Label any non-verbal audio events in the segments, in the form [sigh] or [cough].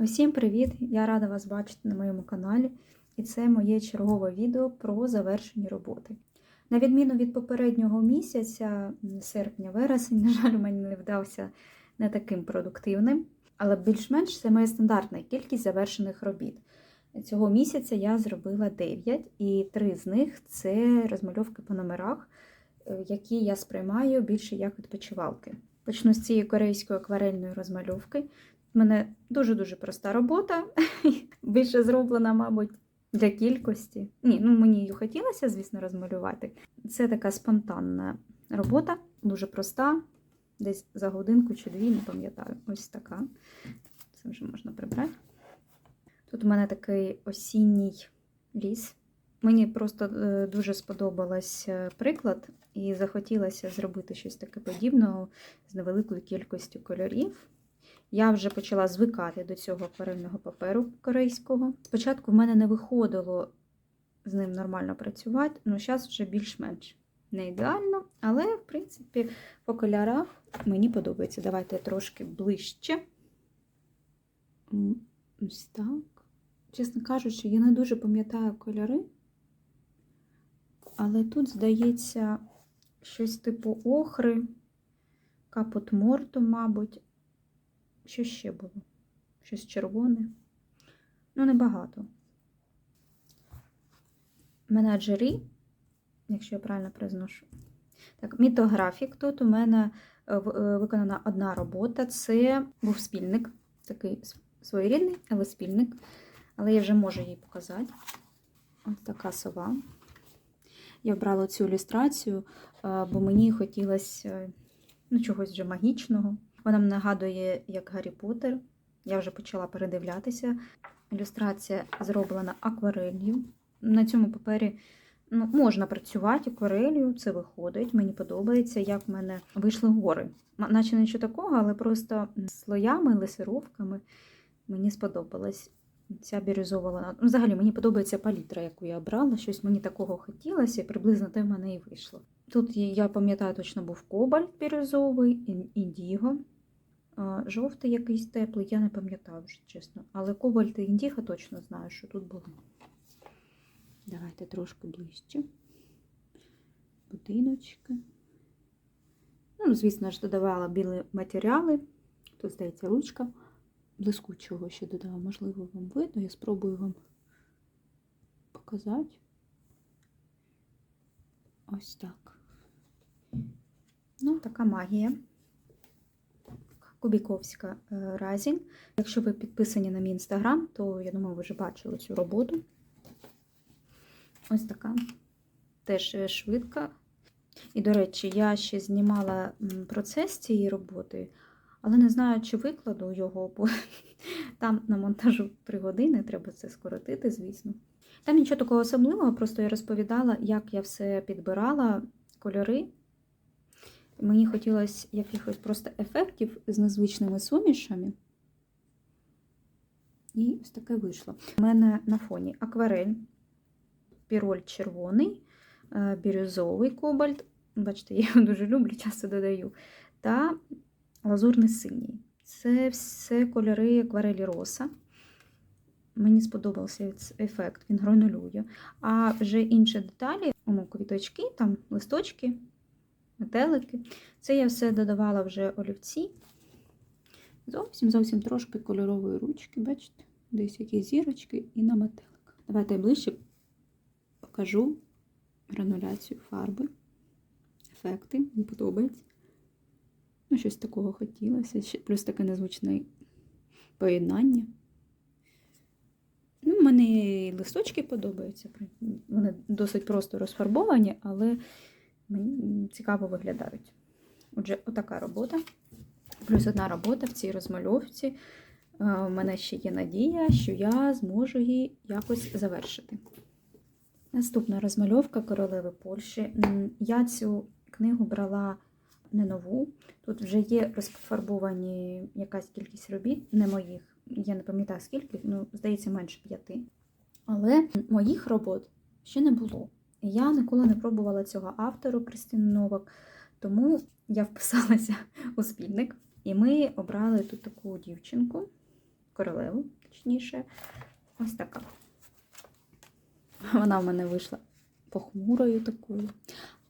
Усім привіт! Я рада вас бачити на моєму каналі, і це моє чергове відео про завершені роботи. На відміну від попереднього місяця, серпня-вересень, [laughs] на жаль, у мене не вдався не таким продуктивним, але більш-менш це моя стандартна кількість завершених робіт. Цього місяця я зробила 9, і 3 з них це розмальовки по номерах, е, які я сприймаю більше як відпочивалки. Почну з цієї корейської акварельної розмальовки. У мене дуже-дуже проста робота, [laughs] більше зроблена, мабуть, для кількості. Ні, ну мені її хотілося, звісно, розмалювати. Це така спонтанна робота, дуже проста, десь за годинку чи дві, не пам'ятаю. Ось така. Це вже можна прибрати. Тут у мене такий осінній ліс. Мені просто е, дуже сподобався приклад, і захотілося зробити щось таке подібне з невеликою кількістю кольорів. Я вже почала звикати до цього акварельного паперу корейського. Спочатку в мене не виходило з ним нормально працювати, ну зараз вже більш-менш не ідеально, але, в принципі, по кольорах мені подобається. Давайте трошки ближче. Ось так. Чесно кажучи, я не дуже пам'ятаю кольори, але тут, здається, щось типу охри, капот морту, мабуть. Що ще було? Щось червоне. Ну, небагато. Менеджері, якщо я правильно произношу. Так, мітографік. Тут у мене виконана одна робота. Це був спільник, такий своєрідний, але спільник. Але я вже можу її показати. Ось така сова. Я обрала цю ілюстрацію, бо мені хотілося ну, чогось вже магічного. Вона мені нагадує, як Гаррі Поттер. Я вже почала передивлятися. Ілюстрація зроблена акварелью. На цьому папері ну, можна працювати акварелью, це виходить. Мені подобається, як в мене вийшли гори. Наче нічого такого, але просто слоями, лесировками мені сподобалось. Ця бірюзова. Ну, взагалі мені подобається палітра, яку я обрала. Щось мені такого хотілося, і приблизно те в мене і вийшло. Тут, я пам'ятаю, точно був кобальт бірюзовий, індіго. Жовтий якийсь теплий, я не пам'ятаю вже, чесно. Але кобальт і індіго точно знаю, що тут було. Давайте трошки ближче. Будиночки. Ну, звісно ж, додавала білі матеріали. Тут, здається, ручка. Блискучого ще додала, можливо, вам видно. Я спробую вам показати. Ось так. Ну, така магія. Кубіковська Разінь. Якщо ви підписані на мій інстаграм, то я думаю, ви вже бачили цю роботу. Ось така. Теж швидка. І, до речі, я ще знімала процес цієї роботи, але не знаю, чи викладу його, бо [laughs] там на монтажу 3 години, треба це скоротити, звісно. Там нічого такого особливого, просто я розповідала, як я все підбирала, кольори. Мені хотілося якихось просто ефектів з незвичними сумішами. І ось таке вийшло. У мене на фоні акварель, піроль червоний, бірюзовий кобальт. Бачите, я його дуже люблю, часто додаю. Та лазурний синій. Це все кольори акварелі роса. Мені сподобався ефект, він гранулює. А вже інші деталі, ну, квіточки, там листочки, метелики. Це я все додавала вже олівці. Зовсім зовсім трошки кольорової ручки, бачите? Десь якісь зірочки і на метелик. Давайте я ближче покажу грануляцію фарби, ефекти, мені подобається. Ну, щось такого хотілося. Плюс таке незвичне поєднання. Ну, Мені листочки подобаються. Вони досить просто розфарбовані, але цікаво виглядають. Отже, отака робота. Плюс одна робота в цій розмальовці. У мене ще є надія, що я зможу її якось завершити. Наступна розмальовка королеви Польщі. Я цю книгу брала не нову. Тут вже є розфарбовані якась кількість робіт, не моїх. Я не пам'ятаю скільки, ну, здається, менше п'яти. Але моїх робот ще не було. Я ніколи не пробувала цього автору Кристини Новак, тому я вписалася у спільник. І ми обрали тут таку дівчинку. королеву, точніше. Ось така. Вона в мене вийшла похмурою такою.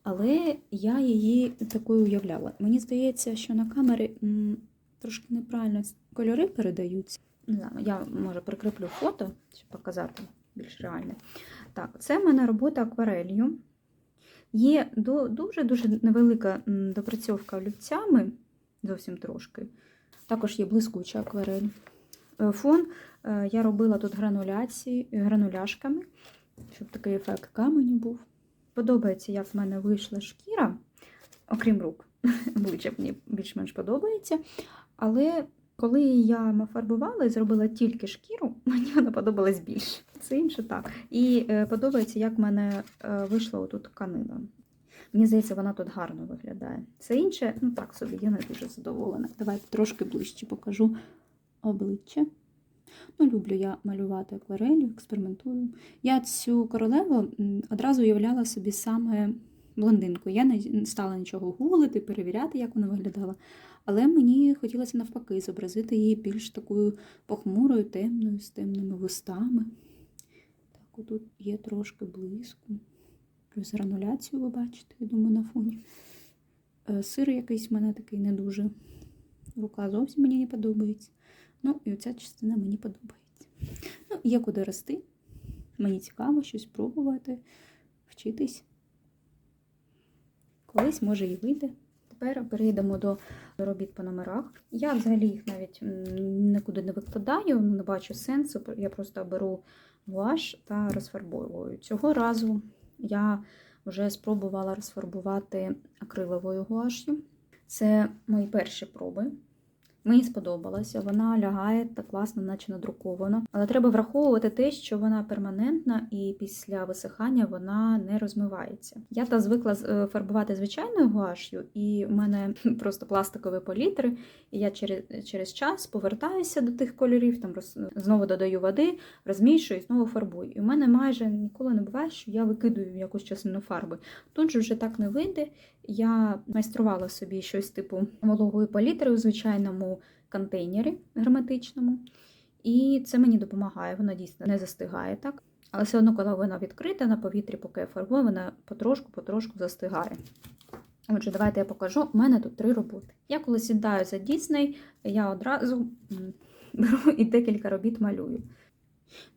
Але я її такою уявляла. Мені здається, що на камері м, трошки неправильно кольори передаються. Не знаю, я може прикріплю фото, щоб показати більш реальне. Так, це в мене робота акварелью. Є дуже-дуже невелика допрацьовка олівцями, зовсім трошки. Також є блискуча акварель. Е, Фон е, я робила тут грануляції, грануляшками, щоб такий ефект каменю був. Подобається, як в мене вийшла шкіра, окрім рук. [laughs] Обличчя мені більш-менш подобається. Але коли я фарбувала і зробила тільки шкіру, [laughs] мені вона подобалась більше. Це інше так. І е, подобається, як в мене е, вийшла отут тканина. Мені здається, вона тут гарно виглядає. Це інше, ну так собі, я не дуже задоволена. Давайте трошки ближче покажу обличчя. Ну, люблю я малювати акварелью, експериментую. Я цю королеву одразу уявляла собі саме блондинку. Я не стала нічого гуглити, перевіряти, як вона виглядала. Але мені хотілося навпаки зобразити її більш такою похмурою, темною, з темними вустами. Так, отут є трошки блиску. Плюс грануляцію ви бачите, я думаю, на фоні. Е, Сир якийсь в мене такий не дуже. Рука зовсім мені не подобається. Ну, і оця частина мені подобається. Ну, є куди рости. Мені цікаво щось пробувати, вчитись. Колись, може, і вийде. Тепер перейдемо до робіт по номерах. Я взагалі їх навіть нікуди не викладаю, не бачу сенсу. Я просто беру гуаш та розфарбовую. Цього разу я вже спробувала розфарбувати акриловою гуашю. Це мої перші проби. Мені сподобалося, вона лягає так класно, наче надруковано. Але треба враховувати те, що вона перманентна і після висихання вона не розмивається. Я та звикла е, фарбувати звичайною гуаш'ю, і в мене [laughs] просто пластикові палітри. І я через, через час повертаюся до тих кольорів, там роз, знову додаю води, розмішую і знову фарбую. І в мене майже ніколи не буває, що я викидую якусь частину фарби. Тут же вже так не вийде. Я майструвала собі щось типу вологої палітри у звичайному контейнері герметичному. І це мені допомагає, вона дійсно не застигає так. Але все одно, коли вона відкрита на повітрі, поки я фарбую, вона потрошку-потрошку застигає. Отже, давайте я покажу. У мене тут три роботи. Я коли сідаю за Дісней, я одразу [laughs] беру і декілька робіт малюю.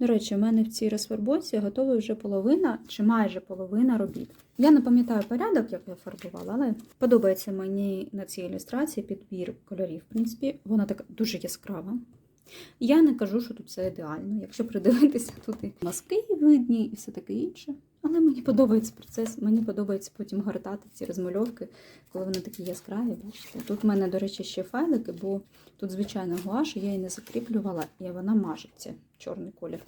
До речі, у мене в цій розфарбовці готова вже половина чи майже половина робіт. Я не пам'ятаю порядок, як я фарбувала, але подобається мені на цій ілюстрації підбір кольорів. В принципі, вона така дуже яскрава. Я не кажу, що тут все ідеально. Якщо придивитися, тут і маски видні, і все таке інше. Але мені подобається процес, мені подобається потім гортати ці розмальовки, коли вони такі яскраві. Бачите? Тут в мене, до речі, ще файлики, бо тут звичайна гуаш, я її не закріплювала, і вона мажеться, чорний колір.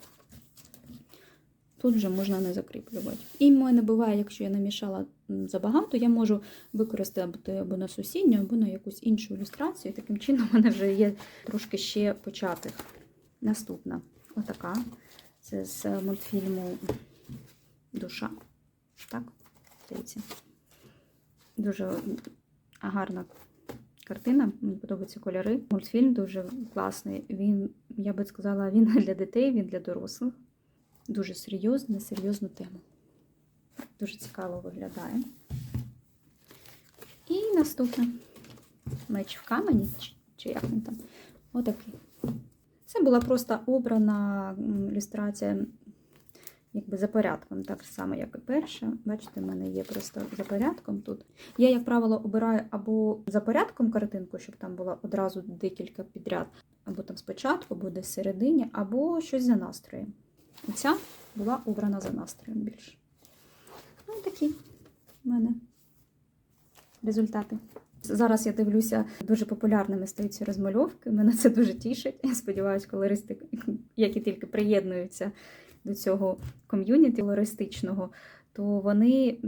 Тут вже можна не закріплювати. І в мене буває, якщо я намішала забагато, я можу використати або на сусідню, або на якусь іншу ілюстрацію. Таким чином в мене вже є трошки ще початих. Наступна отака. Це з мультфільму Душа. Так, здається. Дуже гарна картина. Мені подобаються кольори. Мультфільм дуже класний. Він, я би сказала, він [laughs] для дітей, він для дорослих. Дуже серйозну тему. Дуже цікаво виглядає. І наступне меч в камені, чи, чи як він там. Отакий. Це була просто обрана ілюстрація якби за порядком, так само, як і перша. Бачите, в мене є просто за порядком тут. Я, як правило, обираю або за порядком картинку, щоб там було одразу декілька підряд, або там спочатку, або десь всередині, або щось за настроєм. Ця була обрана за настроєм більше. Ну, такі в мене результати. Зараз я дивлюся, дуже популярними стають ці розмальовки. Мене це дуже тішить. Я сподіваюся, колористи, які тільки приєднуються до цього ком'юніті колористичного, то вони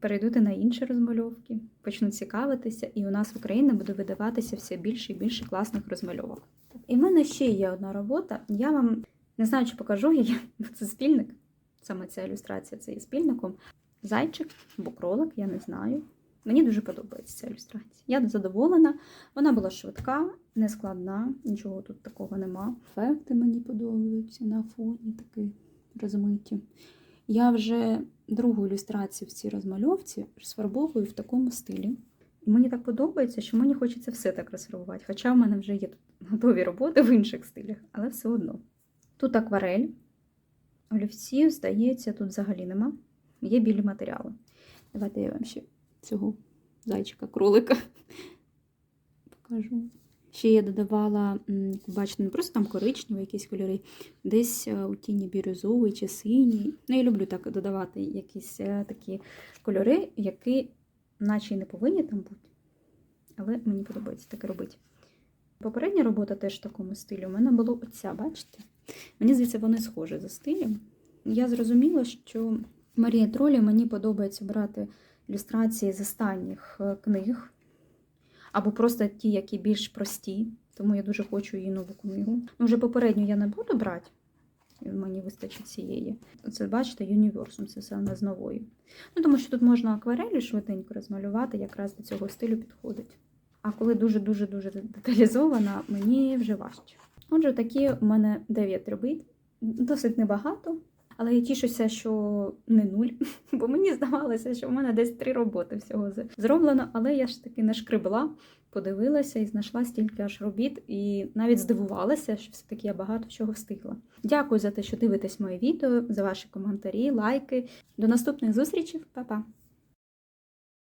перейдуть на інші розмальовки, почнуть цікавитися, і у нас в Україні буде видаватися все більше і більше класних розмальовок. І в мене ще є одна робота. Я вам не знаю, чи покажу її. [laughs] Це спільник. Саме ця ілюстрація це є спільником. Зайчик або кролик, я не знаю. Мені дуже подобається ця ілюстрація. Я задоволена. Вона була швидка, нескладна, нічого тут такого нема. Ефекти мені подобаються на фоні такі розмиті. Я вже другу ілюстрацію в цій розмальовці розфарбовую в такому стилі. І мені так подобається, що мені хочеться все так розфарбувати. Хоча в мене вже є тут [laughs] готові роботи в інших стилях, але все одно. Тут акварель. Олівців, здається, тут взагалі нема. Є білі матеріали. Давайте я вам ще цього зайчика, кролика [laughs] покажу. Ще я додавала, як бачите, не просто там коричневі якісь кольори, десь е, у тіні бірюзовий чи синій. Ну, я люблю так додавати якісь е, такі кольори, які наче й не повинні там бути. Але мені подобається таке робити. Попередня робота теж в такому стилі. У мене було оця, бачите? Мені здається, вони схожі за стилем. Я зрозуміла, що Марія Тролі мені подобається брати ілюстрації з останніх е, книг, або просто ті, які більш прості. Тому я дуже хочу її нову книгу. Ну, вже попередню я не буду брати, мені вистачить цієї. Це, бачите, Юніверсум, це саме з нової. Ну, тому що тут можна акварелі швиденько розмалювати, якраз до цього стилю підходить. А коли дуже-дуже дуже деталізована, мені вже важче. Отже, такі у мене 9 робіт, досить небагато. Але я тішуся, що не нуль, [laughs] бо мені здавалося, що в мене десь три роботи всього зроблено, але я ж таки не шкребла, подивилася і знайшла стільки аж робіт, і навіть здивувалася, що все-таки я багато чого встигла. Дякую за те, що дивитесь моє відео, за ваші коментарі, лайки. До наступних зустрічей, Па-па!